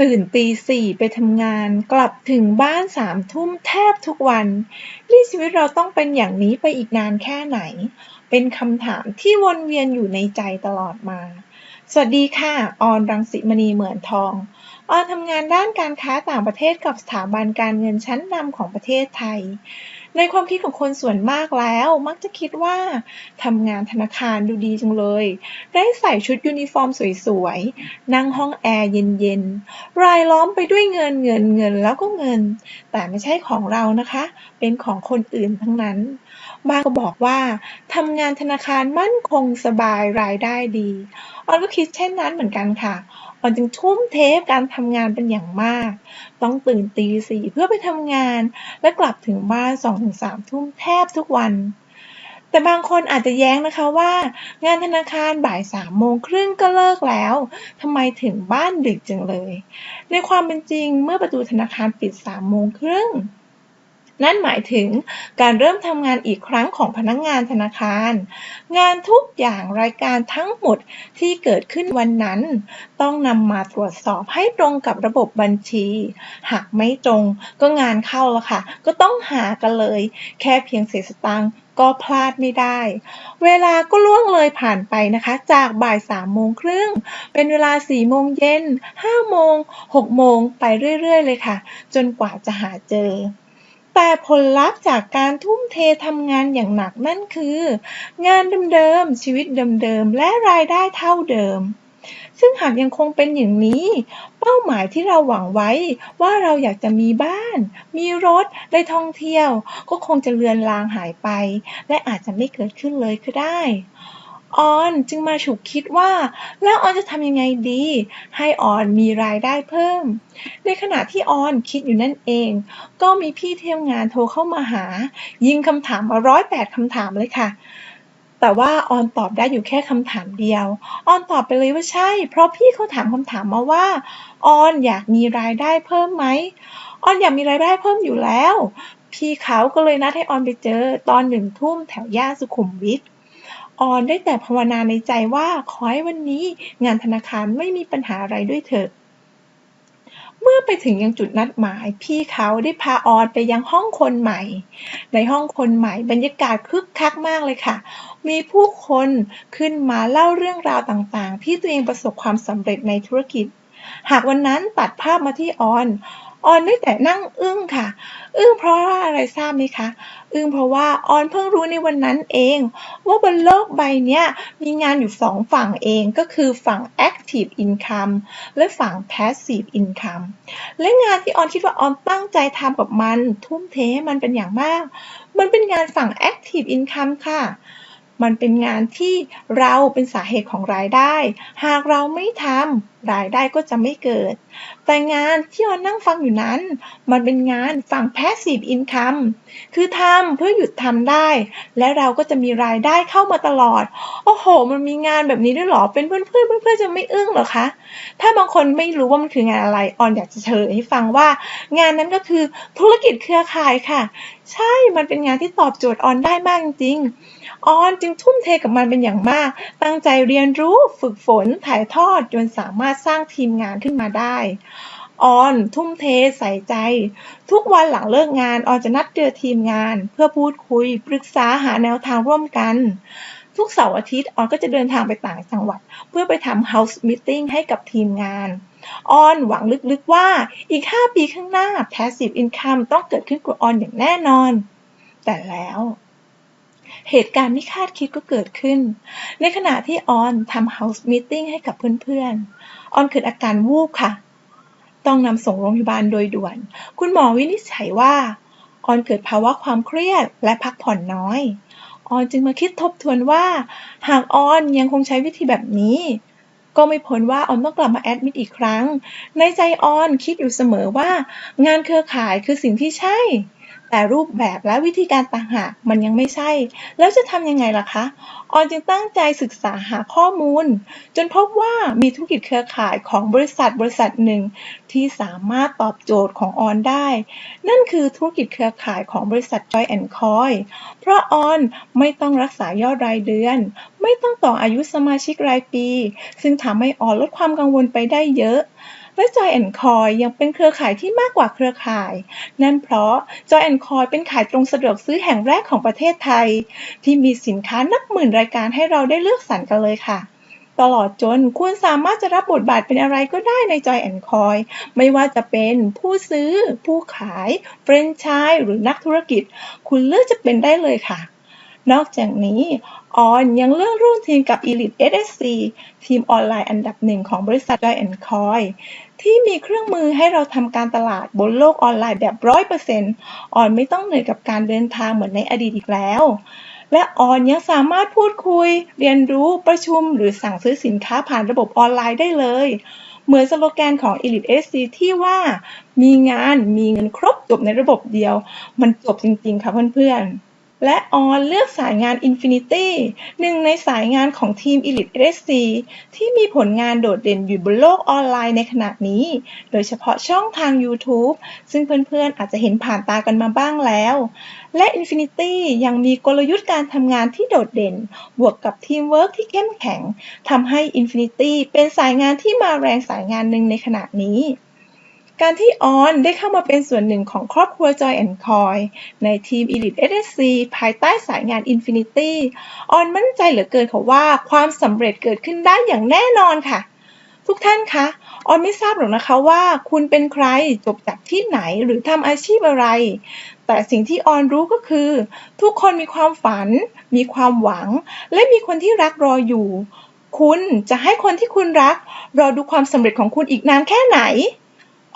ตื่นตีสี่ไปทำงาน กลับถึงบ้านสามทุ่มแทบทุกวัน นี่ชีวิตเราต้องเป็นอย่างนี้ไปอีกนานแค่ไหน เป็นคำถามที่วนเวียนอยู่ในใจตลอดมา สวัสดีค่ะ ออนรังสิมณีเหมือนทอง ออนทำงานด้านการค้าต่างประเทศกับสถาบันการเงินชั้นนำของประเทศไทย ในความคิดของคนส่วนมากแล้ว มักจะคิดว่าทำงานธนาคารดูดีจังเลย ได้ใส่ชุดยูนิฟอร์มสวยๆ นั่งห้องแอร์เย็นๆ รายล้อมไปด้วยเงินเงินเงินแล้วก็เงิน แต่ไม่ใช่ของเรานะคะ เป็นของคนอื่นทั้งนั้น บางก็บอกว่าทำงานธนาคารมั่นคงสบายรายได้ดีออนก็คิดเช่นนั้นเหมือนกันค่ะ ออนจึงทุ่มเทการทำงานเป็นอย่างมาก ต้องตื่นตีสี่เพื่อไปทำงาน และกลับถึงบ้านสองถึงสามทุ่มแทบทุกวัน แต่บางคนอาจจะแย้งนะคะว่า งานธนาคารบ่ายสามโมงครึ่งก็เลิกแล้วทำไมถึงบ้านดึกจังเลย ในความเป็นจริงเมื่อประตูธนาคารปิดสามโมงครึ่ง นั่นหมายถึงการเริ่มทำงานอีกครั้งของพนักงงานธนาคาร งานทุกอย่างรายการทั้งหมดที่เกิดขึ้นวันนั้น ต้องนำมาตรวจสอบให้ตรงกับระบบบัญชี หากไม่ตรงก็งานเข้าละค่ะ ก็ต้องหากันเลย แค่เพียงเศษสตางค์ก็พลาดไม่ได้ เวลาก็ล่วงเลยผ่านไปนะคะ จากบ่ายสามโมงครึ่ง เป็นเวลาสี่โมงเย็นห้าโมงหกโมงไปเรื่อย ๆ เลยค่ะ จนกว่าจะหาเจอ แต่ผลลัพธ์จากการทุ่มเททำงานอย่างหนักนั่นคือ งานเดิมๆ ชีวิตเดิมๆ และรายได้เท่าเดิม ซึ่งหากยังคงเป็นอย่างนี้ เป้าหมายที่เราหวังไว้ว่าเราอยากจะมีบ้าน มีรถ ได้ท่องเที่ยว ก็คงจะเลือนลางหายไป และอาจจะไม่เกิดขึ้นเลยก็ได้ ออนจึงมาฉุกคิดว่า แล้วออนจะทำยังไงดี ให้ออนมีรายได้เพิ่ม ในขณะที่ออนคิดอยู่นั่นเอง ก็มีพี่เที่ยวงานโทรเข้ามาหา ยิงคำถามมาร้อยแปดคำถามเลยค่ะ แต่ว่าออนตอบได้อยู่แค่คำถามเดียว ออนตอบไปเลยว่าใช่ เพราะพี่เขาถามคำถามมาว่า ออนอยากมีรายได้เพิ่มไหมออนอยากมีรายได้เพิ่มอยู่แล้ว พี่เขาก็เลยนัดให้ออนไปเจอตอนหนึ่งทุ่มแถวย่านสุขุมวิท ออนได้แต่ภาวนาในใจว่าขอให้วันนี้งานธนาคารไม่มีปัญหาอะไรด้วยเถิดเมื่อไปถึงยังจุดนัดหมาย พี่เขาได้พาออนไปยังห้องคนใหม่ ในห้องคนใหม่บรรยากาศคึกคักมากเลยค่ะ มีผู้คนขึ้นมาเล่าเรื่องราวต่างๆ ที่ตัวเองประสบความสำเร็จในธุรกิจ หากวันนั้นตัดภาพมาที่ออน ออนได้แต่นั่งอึ้งค่ะ อึ้งเพราะว่าอะไรทราบไหมคะ อึ้งเพราะว่าออนเพิ่งรู้ในวันนั้นเอง ว่าบนโลกใบเนี้ยมีงานอยู่สองฝั่งเองก็คือฝั่ง active income และฝั่ง passive income และงานที่ออนคิดว่าออนตั้งใจทำกับมัน ทุ่มเทให้มันเป็นอย่างมาก มันเป็นงานฝั่ง active income ค่ะมันเป็นงานที่เราเป็นสาเหตุของรายได้ หากเราไม่ทำ รายได้ก็จะไม่เกิด แต่งานที่ออนนั่งฟังอยู่นั้น มันเป็นงานฝั่ง passive income คือทำเพื่อหยุดทำได้ และเราก็จะมีรายได้เข้ามาตลอด โอ้โห มันมีงานแบบนี้ด้วยหรอ เป็นเพื่อนเพื่อนเพื่อนจะไม่อึ้งหรอคะ ถ้าบางคนไม่รู้ว่ามันคืองานอะไร ออนอยากจะเฉลยให้ฟังว่า งานนั้นก็คือธุรกิจเครือข่ายค่ะ ใช่ มันเป็นงานที่ตอบโจทย์ออนได้มากจริงๆออนจึงทุ่มเทกับมันเป็นอย่างมาก ตั้งใจเรียนรู้ ฝึกฝน ถ่ายทอดจนสามารถสร้างทีมงานขึ้นมาได้ ออนทุ่มเทใส่ใจ ทุกวันหลังเลิกงานออนจะนัดเจอทีมงาน เพื่อพูดคุย ปรึกษาหาแนวทางร่วมกัน ทุกเสาร์อาทิตย์ออนก็จะเดินทางไปต่างจังหวัด เพื่อไปทำ house meeting ให้กับทีมงานออนหวังลึกๆว่าอีก 5 ปีข้างหน้า passive income ต้องเกิดขึ้นกับออนอย่างแน่นอน แต่แล้วเหตุการณ์ไม่คาดคิดก็เกิดขึ้น ในขณะที่ออนทำ house meeting ให้กับเพื่อนๆ ออนเกิดอาการวูบค่ะ ต้องนำส่งโรงพยาบาลโดยด่วน คุณหมอวินิจฉัยว่า ออนเกิดภาวะความเครียดและพักผ่อนน้อย ออนจึงมาคิดทบทวนว่า หากออนยังคงใช้วิธีแบบนี้ ก็ไม่พ้นว่าออนต้องกลับมาแอดมิดอีกครั้ง ในใจออนคิดอยู่เสมอว่า งานเครือข่ายคือสิ่งที่ใช่ แต่รูปแบบและวิธีการต่างหากมันยังไม่ใช่ แล้วจะทำยังไงล่ะคะ ออนจึงตั้งใจศึกษาหาข้อมูล จนพบว่ามีธุรกิจเครือข่ายของบริษัทบริษัทหนึ่ง ที่สามารถตอบโจทย์ของออนได้ นั่นคือธุรกิจเครือข่ายของบริษัท Joy and Coy เพราะออนไม่ต้องรักษายอดรายเดือน ไม่ต้องต่ออายุสมาชิกรายปี ซึ่งทำให้ออนลดความกังวลไปได้เยอะ และ Joy Coy ยังเป็นเครือข่ายที่มากกว่าเครือข่าย นั่นเพราะ Joy Coy เป็นขายตรงสะดวกซื้อแห่งแรกของประเทศไทย ที่มีสินค้านับหมื่นรายการให้เราได้เลือกสรรกันเลยค่ะ ตลอดจนคุณสามารถจะรับบทบาทเป็นอะไรก็ได้ใน Joy Coy ไม่ว่าจะเป็นผู้ซื้อ ผู้ขาย เฟรนไชส์หรือนักธุรกิจ คุณเลือกจะเป็นได้เลยค่ะ นอกจากนี้ออนยังเลือกร่วมทีมกับ Elite SSC ทีมออนไลน์อันดับหนึ่งของบริษัท Joy Coy ที่มีเครื่องมือให้เราทำการตลาดบนโลกออนไลน์แบบ 100%ออนไม่ต้องเหนื่อยกับการเดินทางเหมือนในอดีตอีกแล้ว และออนยังสามารถพูดคุย เรียนรู้ประชุมหรือสั่งซื้อสินค้าผ่านระบบออนไลน์ได้เลย เหมือนสโลแกนของ Elite SC ที่ว่า มีงานมีเงินครบจบในระบบเดียว มันจบจริงๆค่ะเพื่อนๆ และออนเลือกสายงาน Infinity หนึ่งในสายงานของทีม Elite SC ที่มีผลงานโดดเด่นอยู่บนโลกออนไลน์ในขณะนี้ โดยเฉพาะช่องทาง YouTube ซึ่งเพื่อนๆ อาจจะเห็นผ่านตากันมาบ้างแล้ว และ Infinity ยังมีกลยุทธ์การทำงานที่โดดเด่น บวกกับทีมเวิร์กที่เข้มแข็งทำให้ Infinity เป็นสายงานที่มาแรงสายงานหนึ่งในขณะนี้ การที่ออนได้เข้ามาเป็นส่วนหนึ่งของครอบครัว Joy Coy ในทีม Elite SSC ภายใต้สายงาน Infinity ออนมั่นใจเหลือเกินค่ะว่าความสำเร็จเกิดขึ้นได้อย่างแน่นอนค่ะ ทุกท่านคะออนไม่ทราบหรอกนะคะว่าคุณเป็นใครจบจากที่ไหนหรือทำอาชีพอะไร แต่สิ่งที่ออนรู้ก็คือ ทุกคนมีความฝัน มีความหวัง และมีคนที่รักรออยู่ คุณจะให้คนที่คุณรัก รอดูความสำเร็จของคุณอีกนานแค่ไหน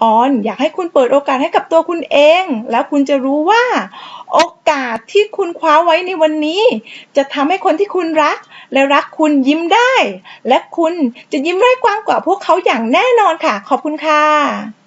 ออนอยากให้คุณเปิดโอกาสให้กับตัวคุณเอง แล้วคุณจะรู้ว่า โอกาสที่คุณคว้าไว้ในวันนี้ จะทำให้คนที่คุณรัก และรักคุณยิ้มได้ และคุณจะยิ้มได้กว้างกว่าพวกเขาอย่างแน่นอนค่ะ ขอบคุณค่ะ